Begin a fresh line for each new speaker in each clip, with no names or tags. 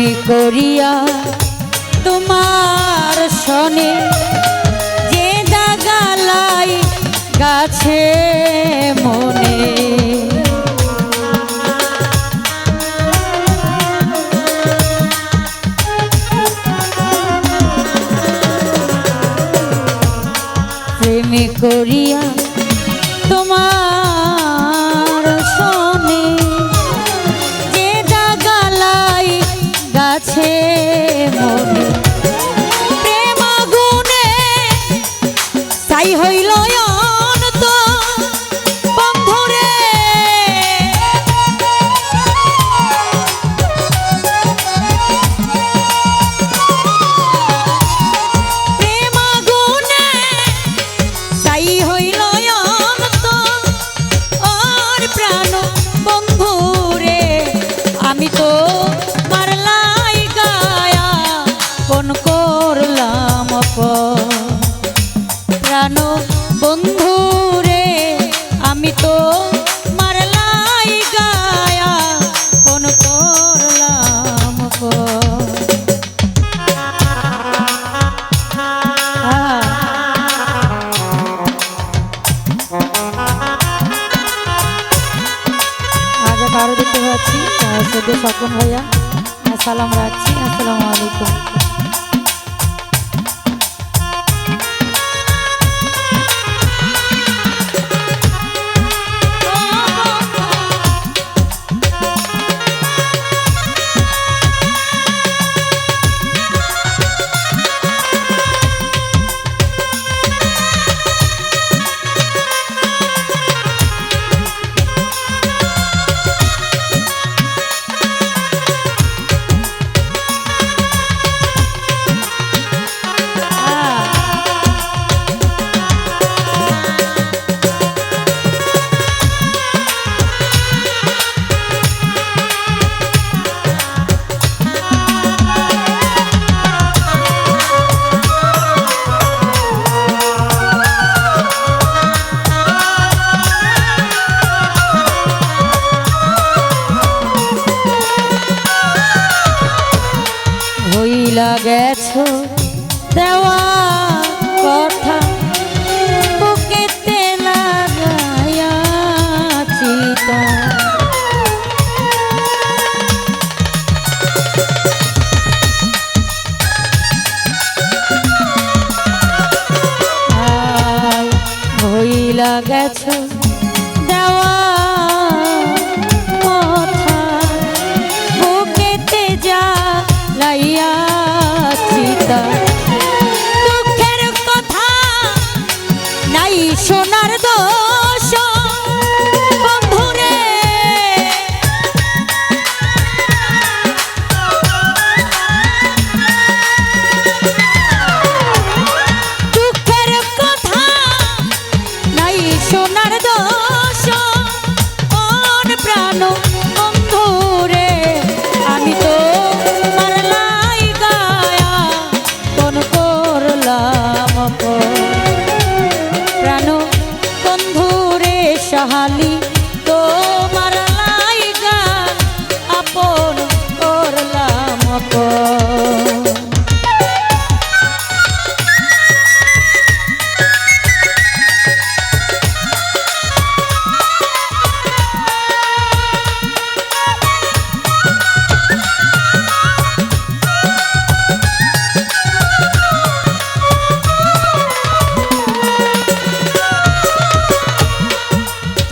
মনে করিয়া তোমার সনে যে দাগালাই গাছে মনে।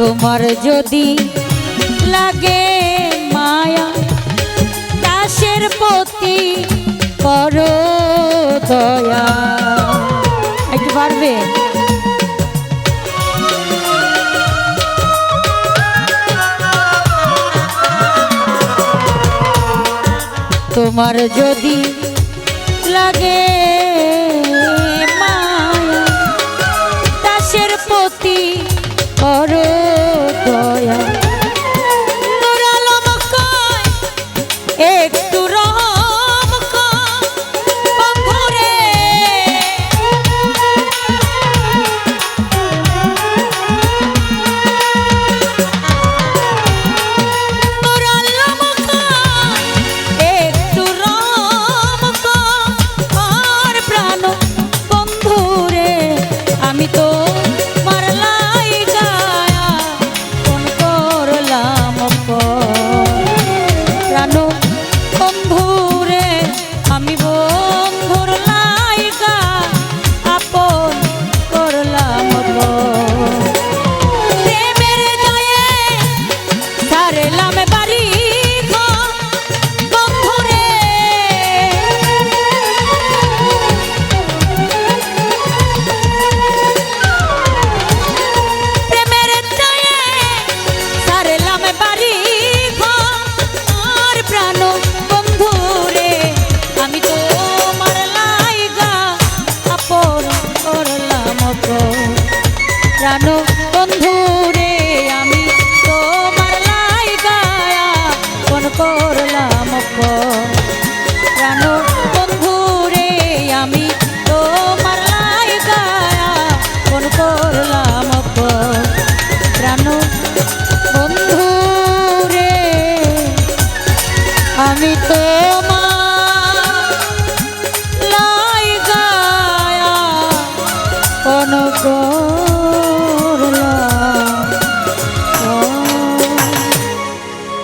তোমার যদি লাগে মায়া দাসের প্রতি করো দয়া। একটু পারবে তোমার যদি লাগে amor.